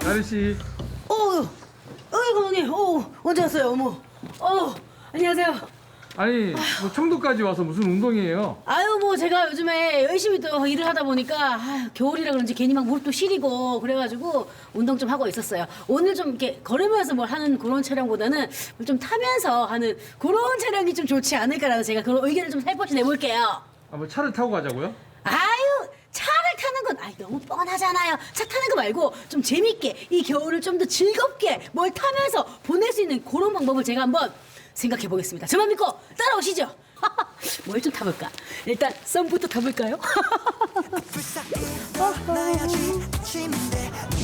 나리 씨, 어, 어이 감독님, 어, 언제 왔어요, 어머, 어, 안녕하세요. 아니 뭐 청도까지 와서 무슨 운동이에요? 아유, 뭐 제가 요즘에 열심히 또 일을 하다 보니까 아유, 겨울이라 그런지 괜히 막 무릎도 시리고 그래가지고 운동 좀 하고 있었어요. 오늘 좀 이렇게 걸으면서 뭘 하는 그런 촬영보다는 좀 타면서 하는 그런 촬영이 좀 좋지 않을까라는 제가 그런 의견을 좀 살포시 내볼게요. 아, 뭐 차를 타고 가자고요? 건 아이 너무 뻔하잖아요. 차 타는 거 말고 좀 재밌게 이 겨울을 좀 더 즐겁게 뭘 타면서 보낼 수 있는 그런 방법을 제가 한번 생각해 보겠습니다. 저만 믿고 따라오시죠. 뭘 좀 타볼까? 일단 썸부터 타볼까요?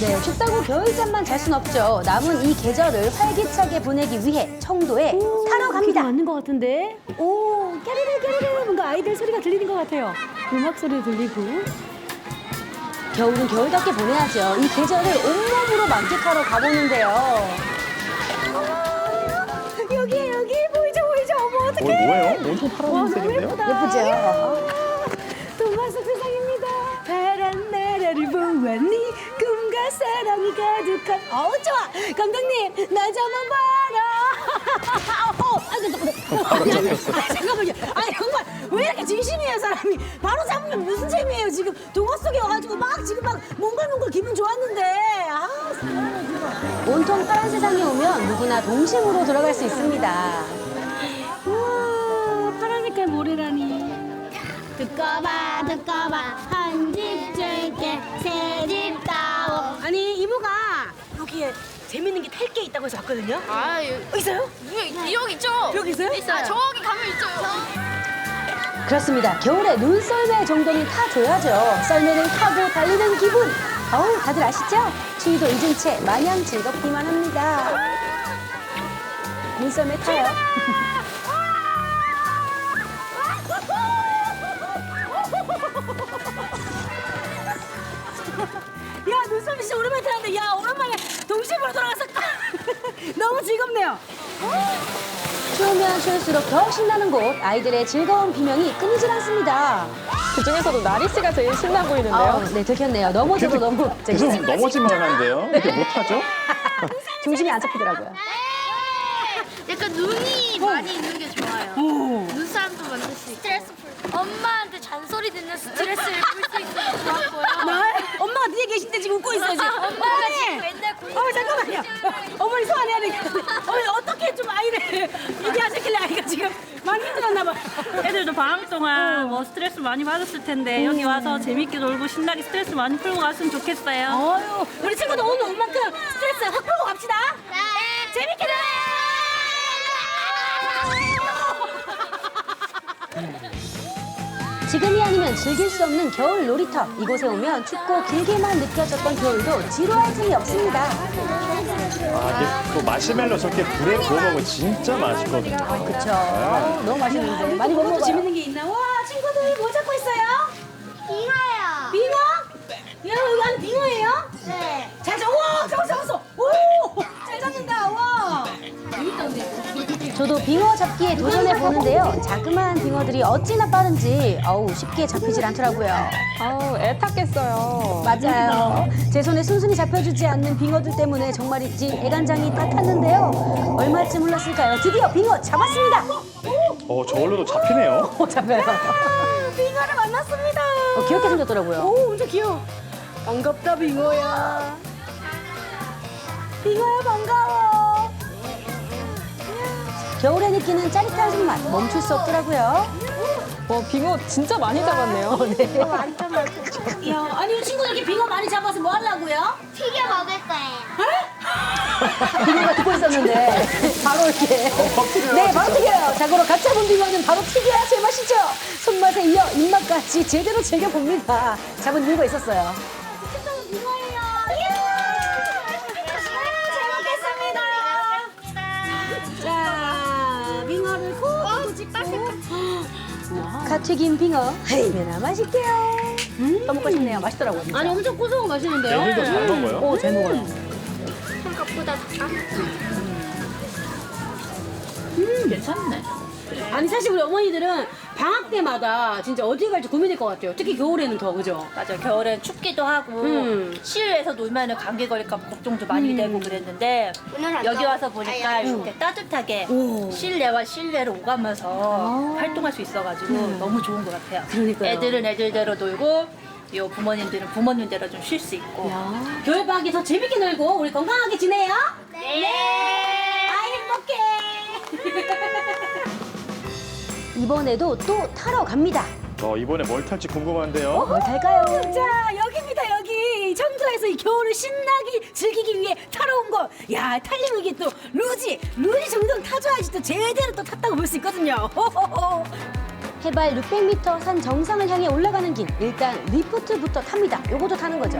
네, 춥다고 겨울잠만 잘 순 없죠. 남은 이 계절을 활기차게 보내기 위해 청도에 타러 갑니다. 맞는 것 같은데. 오, 깨르르 깨르르 뭔가 아이들 소리가 들리는 것 같아요. 음악 소리 들리고. 겨울은 겨울답게 보내야죠. 이 계절을 온몸으로 만끽하러 가보는데요. 여기 여기 보이죠 보이죠 어머 어, 어떡해. 뭐예요? 엄청 파란색인데요? 예쁘죠? 동화 속 세상입니다. 파란 나라를 보았니? 꿈과 사랑이 가득한. 어우 좋아. 감독님 나 잡아봐라. 어, 아이고 잠깐만. 바로 잡혔어. 아, 잠깐만요. 아니 정말 왜 이렇게 진심이에요 사람이? 바로 잡으면 무슨 재미예요 지금 동화 속에 와가지고 막 지금 막 몽글몽글 기분 좋았는데. 아 사람을 지금. 온통 파란 세상에 오면 누구나 동심으로 들어갈 수 있습니다. 우와 파란 색깔 모래라니. 두꺼봐 두꺼봐 한 집 줄게 세 재밌는 게 탈 게 있다고 해서 왔거든요 아, 어, 있어요? 여기, 여기 있죠? 여기 있어요? 아, 저기 가면 있죠. 그렇습니다. 겨울에 눈썰매 정도는 타줘야죠. 썰매를 타고 달리는 기분. 어우, 다들 아시죠? 추위도 잊은 채 마냥 즐겁기만 합니다. 눈썰매 타요. 추울수록 더욱 신나는 곳. 아이들의 즐거운 비명이 끊이질 않습니다. 그 중에서도 나리 씨가 제일 신나 보이는데요. 아, 네, 들켰네요. 넘어져도 너무 계속 재밌어요. 넘어지만 하는데요? 이렇게 못하죠? 중심이 안 잡히더라고요. 약간 눈이 많이 있는 게 좋아요. 눈사람도 만들 수 있고. 스트레스 풀. 엄마한테 잔소리 듣는 스트레스를 풀 수 있어서 좋았고요. 나? 엄마가 뒤에 때 지금 웃고 있어요 지금. 엄마가 지금 어머니! 맨날 굴어 잠깐만요. 어머니 소환해야 되겠는데 어머니 어떻게 좀 아이를 얘기하셨길래 아이가 지금 많이 힘들었나 봐요. 애들도 방학 동안 뭐 스트레스 많이 받았을 텐데 여기 와서 재밌게 놀고 신나게 스트레스 많이 풀고 갔으면 좋겠어요. 어유 우리 친구도 오늘 온 만큼 스트레스 확 풀고 갑시다. 재 지금이 아니면 즐길 수 없는 겨울 놀이터. 이곳에 오면 춥고 길게만 느껴졌던 겨울도 지루할 틈이 없습니다. 아, 이게 또 마시멜로 저렇게 불에 구워 먹으면 진짜 맛있거든요. 그쵸? 어우, 너무 맛있는데. 많이 못 그것도 먹어요. 재밌는 게 있나 와 친구들 뭐 잡고 있어요 빙하요. 빙어 야 여기 안에 빙어예요 저도 빙어 잡기에 도전해 보는데요. 자그마한 빙어들이 어찌나 빠른지 어우 쉽게 잡히질 않더라고요. 아우, 애 탔겠어요. 맞아요. 제 손에 순순히 잡혀주지 않는 빙어들 때문에 정말이지 애간장이 다 탔는데요. 얼마쯤 흘렀을까요? 드디어 빙어 잡았습니다. 어, 저걸로도 잡히네요. 오 잡혀요. 빙어를 만났습니다. 어, 귀엽게 생겼더라고요. 오, 엄청 귀여워. 반갑다, 빙어야. 빙어야, 반가워. 겨울에 느끼는 짜릿한 손맛 멈출 수 없더라고요. 와, 빙어 진짜 많이 잡았네요. 네. 야, 아니, 친구들 빙어 많이 잡아서 뭐 하려고요? 튀겨 먹을 거예요. 빙어가 듣고 있었는데 바로 이렇게. 네, 바로 튀겨요. 자고로 갓 잡은 빙어는 바로 튀겨야 제맛이죠. 손맛에 이어 입맛까지 제대로 즐겨봅니다. 잡은 이유가 있었어요. 튀긴 빙어. 헤이메나 맛있게요. 더 먹고 싶네요. 맛있더라고요. 진짜. 아니, 엄청 고소하고 맛있는데요? 애들도 잘 먹어요. 오, 잘 먹어요. 생각보다. 음, 괜찮네. 아니 사실 우리 어머니들은 방학 때마다 진짜 어디 갈지 고민될 것 같아요. 특히 겨울에는 더 그죠? 맞아요. 겨울엔 춥기도 하고 음. 실내에서 놀면 감기 걸릴까 봐 걱정도 많이 되고 그랬는데 여기 와서 보니까 이렇게 따뜻하게 실내와 실내를 오가면서 활동할 수 있어가지고 너무 좋은 것 같아요. 그러니까요. 애들은 애들대로 놀고 요 부모님들은 부모님대로 좀 쉴 수 있고 겨울 방학이 더 재밌게 놀고 우리 건강하게 지내요. 네. 아 행복해. 이번에도 또 타러 갑니다. 어, 이번에 뭘 탈지 궁금한데요. 뭘 탈까요? 자 여기입니다 여기 청도에서 이 겨울을 신나게 즐기기 위해 타러 온 거. 야 탈리면 이게 또 루지 루지 정도는 타줘야지 또 제대로 또 탔다고 볼 수 있거든요. 호호호. 해발 600m 산 정상을 향해 올라가는 길. 일단 리프트부터 탑니다. 요것도 타는 거죠.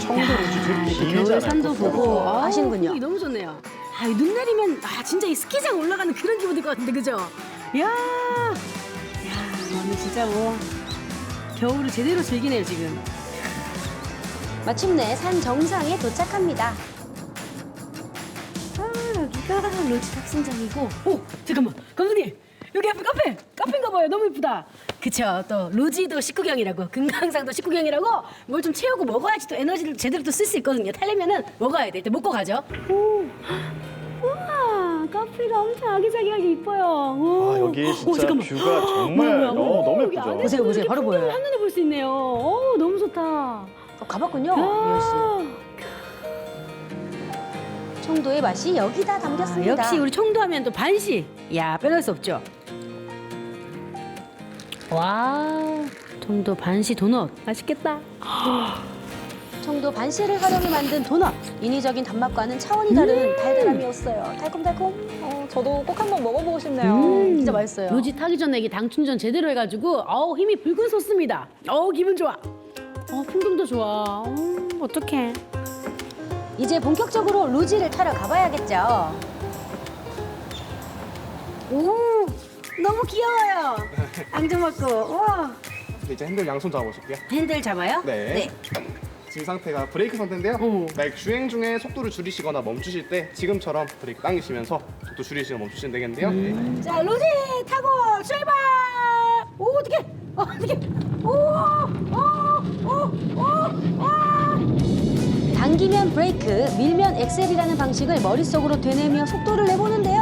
청도 루지 되게 길잖아요. 산도 보고 아, 아시는군요. 너무 좋네요. 아, 이눈 내리면 아 진짜 이 스키장 올라가는 그런 기분일 것 같은데 그죠? 야, 야, 오늘 진짜 뭐 겨울을 제대로 즐기네요 지금. 마침내 산 정상에 도착합니다. 아 여기가 로지 탑승장이고. 오 잠깐만 감독님 여기 앞에 카페 카페인가 봐요 너무 이쁘다. 그쵸 또 로지도 식구경이라고 금강산도 식구경이라고 뭘 좀 채우고 먹어야지 또 에너지를 제대로 또 쓸 수 있거든요. 타려면은 먹어야 돼. 일단 먹고 가죠. 오. 카페가 엄청 아기자기하게 이뻐요. 오. 아, 여기 오, 진짜 잠깐만. 뷰가 정말 뭐야, 어, 뭐야. 너무 여기 예쁘죠. 안에서 보세요, 보세요. 이렇게 바로 풍경을 보여요. 한눈에 볼 수 있네요. 오 너무 좋다. 어, 가봤군요, 미연 씨. 청도의 맛이 여기다 아, 담겼습니다. 역시 우리 청도 하면 또 반시. 야 빼놓을 수 없죠. 와 청도 반시 도넛 맛있겠다. 청도 반씨를 활용해 만든 도넛. 인위적인 단맛과는 차원이 다른 달달함이었어요. 달콤달콤. 어, 저도 꼭 한번 먹어보고 싶네요. 음, 진짜 맛있어요. 로지 타기 전에 이게 당 충전 제대로 해가지고 어우 힘이 불끈 솟습니다. 어우 기분 좋아. 어 풍경도 좋아. 음, 어떡해. 이제 본격적으로 루지를 타러 가봐야겠죠. 오 너무 귀여워요. 앙증맞고 와 이제 핸들 양손 잡아보실게요. 핸들 잡아요? 네. 지금 상태가 브레이크 상태인데요. 오. 만약 주행 중에 속도를 줄이시거나 멈추실 때 지금처럼 브레이크 당기시면서 속도 줄이시거나 멈추시면 되겠는데요. 네. 자 로지 타고 출발. 오 어떡해. 어, 어떡해. 오오오오 와. 당기면 브레이크, 밀면 엑셀이라는 방식을 머릿속으로 되뇌며 속도를 내보는데요.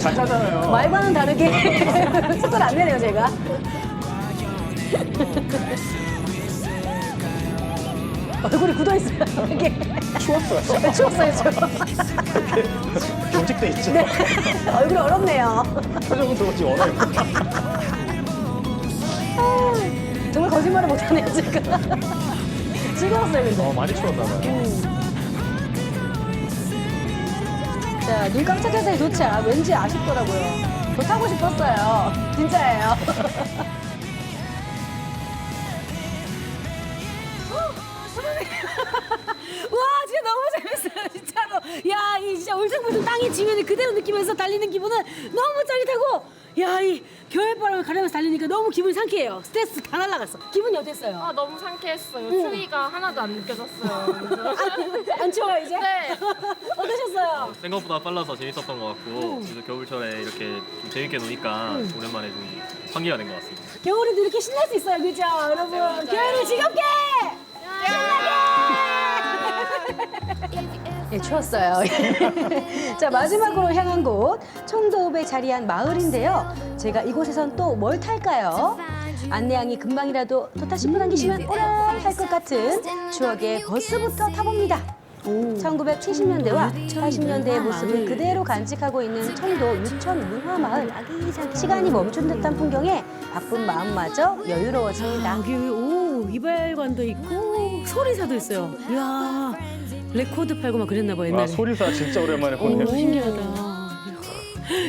잘 타잖아요. 말과는 다르게 속도를 안 내네요, 제가. 얼굴이 굳어있어요. 이게 추웠어요. 추웠어요, 저. 경직돼 있죠. 얼굴이 얼었네요. 표정도 지금 얼어 있고. 정말 거짓말을 못하네요, 지금. 즐거웠어요, 근데. 어, 많이 추웠나 봐요. 자, 눈 깜짝해서의 도착. 왠지 아쉽더라고요. 더 타고 싶었어요. 진짜예요. 와 진짜 너무 재밌어요 진짜로 야 이 진짜 울퉁불퉁 땅에 지면을 그대로 느끼면서 달리는 기분은 너무 짜릿하고 야 이 겨울바람을 가르면서 달리니까 너무 기분이 상쾌해요 스트레스 다 날라갔어 기분이 어땠어요? 아 너무 상쾌했어요. 추위가 하나도 안 느껴졌어요. 안 추워요 이제? 네. 어떠셨어요? 생각보다 빨라서 재밌었던 것 같고 진짜 겨울철에 이렇게 좀 재밌게 노니까 오랜만에 좀 환기가 된 것 같습니다. 겨울에도 이렇게 신날 수 있어요 그죠 여러분 겨울을 즐겁게 예, 추웠어요. 자, 마지막으로 향한 곳, 청도읍에 자리한 마을인데요. 제가 이곳에선 또 뭘 탈까요? 안내양이 금방이라도 도타 10분 남기시면 오락할 것 같은 추억의 버스부터 타봅니다. 1970년대와 80년대의 모습을 그대로 간직하고 있는 청도 유천 문화마을. 시간이 멈춘 듯한 풍경에 바쁜 마음마저 여유로워집니다. 여기 오 이발관도 있고 소리사도 있어요 이야 레코드 팔고 막 그랬나 봐 와, 옛날에 소리사 진짜 오랜만에 오, 보네요. 신기하다.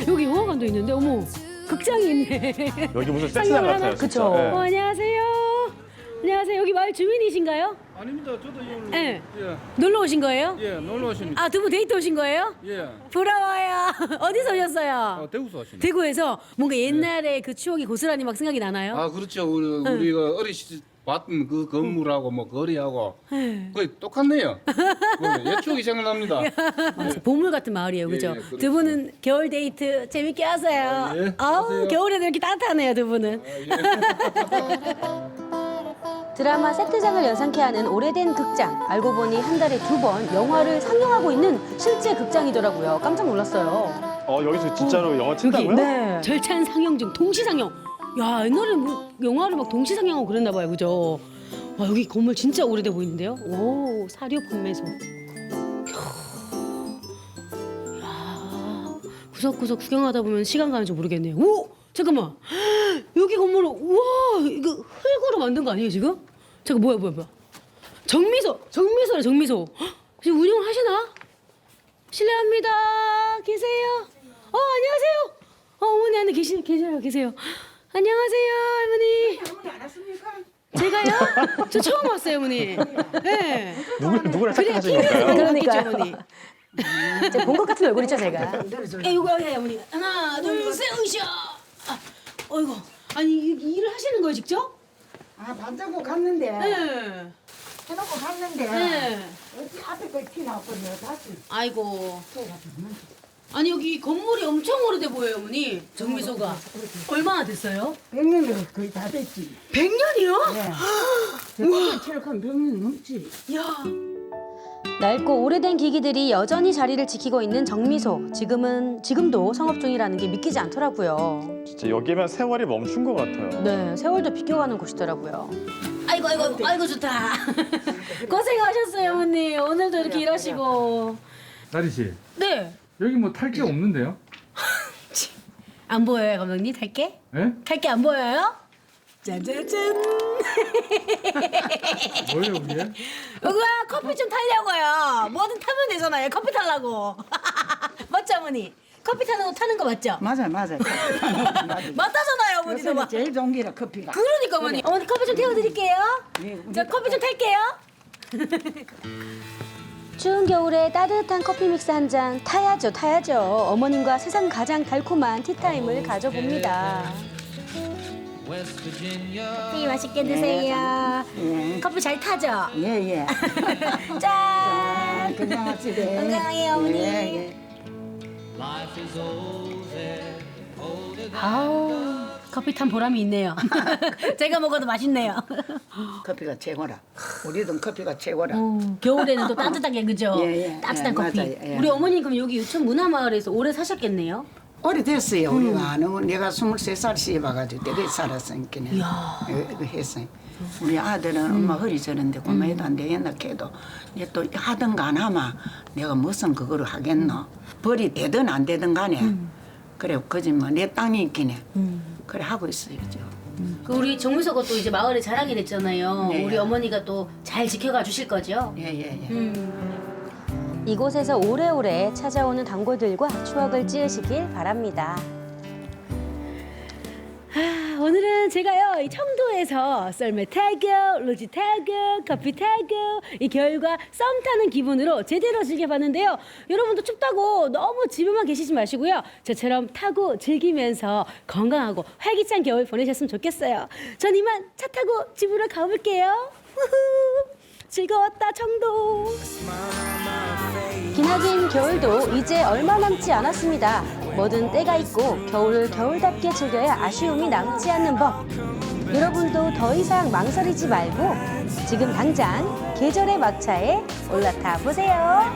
여기 영화관도 있는데 어머 극장이 있네. 여기 무슨 세트장? 같아요, 진짜. 그쵸. 네. 어, 안녕하세요. 마을 주민이신가요? 아닙니다. 저도 여기로 네. 예, 놀러 오신 거예요? 예, 놀러 오신 아, 두 분 데이트 오신 거예요? 예, 부러워요. 어디서 오셨어요? 어, 대구서 오신. 대구에서 뭔가 옛날에 그 추억이 고스란히 막 생각이 나나요? 아 그렇죠. 우리, 우리가 어린 시절 봤던 그 건물하고 뭐 거리하고 네. 거의 똑같네요. 그옛 추억이 생각납니다. 맞아, 보물 같은 마을이에요, 그죠? 예, 예. 두 분은 겨울 데이트 재밌게 하세요. 아, 예, 아우, 하세요. 겨울에도 이렇게 따뜻하네요, 두 분은. 드라마 세트장을 연상케 하는 오래된 극장. 알고 보니 한 달에 두 번 영화를 상영하고 있는 실제 극장이더라고요. 깜짝 놀랐어요. 어 여기서 진짜로 영화 친다고요? 네. 절찬 상영 중 동시 상영. 야, 옛날에 뭐 영화를 막 동시 상영하고 그랬나 봐요, 그죠? 와, 여기 건물 진짜 오래돼 보이는데요? 오, 사료 판매소. 야, 구석구석 구경하다 보면 시간 가는 줄 모르겠네요. 오, 잠깐만. 여기 건물, 우와, 이거 흙으로 만든 거 아니에요, 지금? 잠깐 뭐야, 뭐야, 뭐야? 정미소, 정미소래, 정미소. 헉, 지금 운영하시나? 실례합니다. 계세요? 어, 안녕하세요. 어, 어머니 안에 계시, 계세요, 계세요. 안녕하세요, 할머니. 제가요? 저 처음 왔어요, 어머니. 네. 누구 누구랑 그래, 착각하신 TV에서 건가요? 그러니까 그러니까요. 어머니. 본것 같은 얼굴이죠, 제가. 에, 이거 해, 어머니. 하나, 둘, 셋, 으쌰. 아, 어이구. 아니, 이- 일을 하시는 거예요, 직접? 아, 반장고 갔는데 네. 해놓고 갔는데 네. 어디 앞에 거티 나왔거든요. 다시 아이고. 아니, 여기 건물이 엄청 오래돼 보여요, 어머니. 정미소가. 얼마나 됐어요? 100년이 거의 다 됐지. 100년이요? 네. 저번에 체력한 100년 넘지. 야. 낡고 오래된 기기들이 여전히 자리를 지키고 있는 정미소. 지금은 지금도 성업 중이라는 게 믿기지 않더라고요. 진짜 여기면 세월이 멈춘 것 같아요. 네, 세월도 비껴가는 곳이더라고요. 아이고 아이고 아이고 좋다. 고생하셨어요 어머니. 오늘도 이렇게 일하시고. 나리 씨, 네. 여기 뭐 탈 게 없는데요? 안 보여요 감독님 탈게? 예? 탈게 안 보여요? 짜자잔. 뭐예요, 그게? 여기가 커피 좀 타려고요. 뭐든 타면 되잖아요. 커피 타려고. 맞죠 어머니? 커피 타는 거 타는 거 맞죠? 맞아, 맞아. 맞다잖아요 어머니도 요새는 막. 제일 좋은 게라 커피가. 그러니까 어머니. 어머니 커피 좀 태워드릴게요. 예, 우리 저 커피 좀 탈게요. 추운 겨울에 따뜻한 커피 믹스 한 잔 타야죠, 타야죠. 어머님과 세상 가장 달콤한 티타임을 가져봅니다. 커피 맛있게 드세요. 예, 커피 잘 타죠? 예, 예. 짠. 건강하시대. 건강해요, 어머니. 예, 예. 아우 커피 탄 보람이 있네요. 제가 먹어도 맛있네요. 커피가 최고라. 우리도 커피가 최고라. 오, 겨울에는 또 따뜻하게 그죠? 예, 예, 따뜻한 예, 커피. 맞아요, 예. 우리 어머니 그럼 여기 유천 문화마을에서 오래 사셨겠네요? 오래됐어요, 우리가. 너무 내가 23살 씹어가지고 되게 살았으니까는. 예, 그 했어요. 우리 아들은 엄마 허리 저런데 고마해도 안 되겠나 내가 또 하든가 안 하면 내가 무슨 그거를 하겠노. 벌이 되든 안 되든 간에 그래 그지 뭐내 땅이 있긴 해. 그래 하고 있어요 지금. 그 우리 정미서가 또 이제 마을의 자랑이 됐잖아요. 네. 우리 어머니가 또 잘 지켜가 주실 거죠? 예예예. 음. 이곳에서 오래오래 찾아오는 단골들과 추억을 찌으시길 바랍니다. 아, 오늘은 제가요 이 청도에서 썰매 타고 로지 타고 커피 타고 이 겨울과 썸 타는 기분으로 제대로 즐겨봤는데요 여러분도 춥다고 너무 집에만 계시지 마시고요 저처럼 타고 즐기면서 건강하고 활기찬 겨울 보내셨으면 좋겠어요 전 이만 차 타고 집으로 가볼게요 후후. 즐거웠다 청도 기나긴 겨울도 이제 얼마 남지 않았습니다. 뭐든 때가 있고 겨울을 겨울답게 즐겨야 아쉬움이 남지 않는 법. 여러분도 더 이상 망설이지 말고 지금 당장 계절의 막차에 올라타 보세요.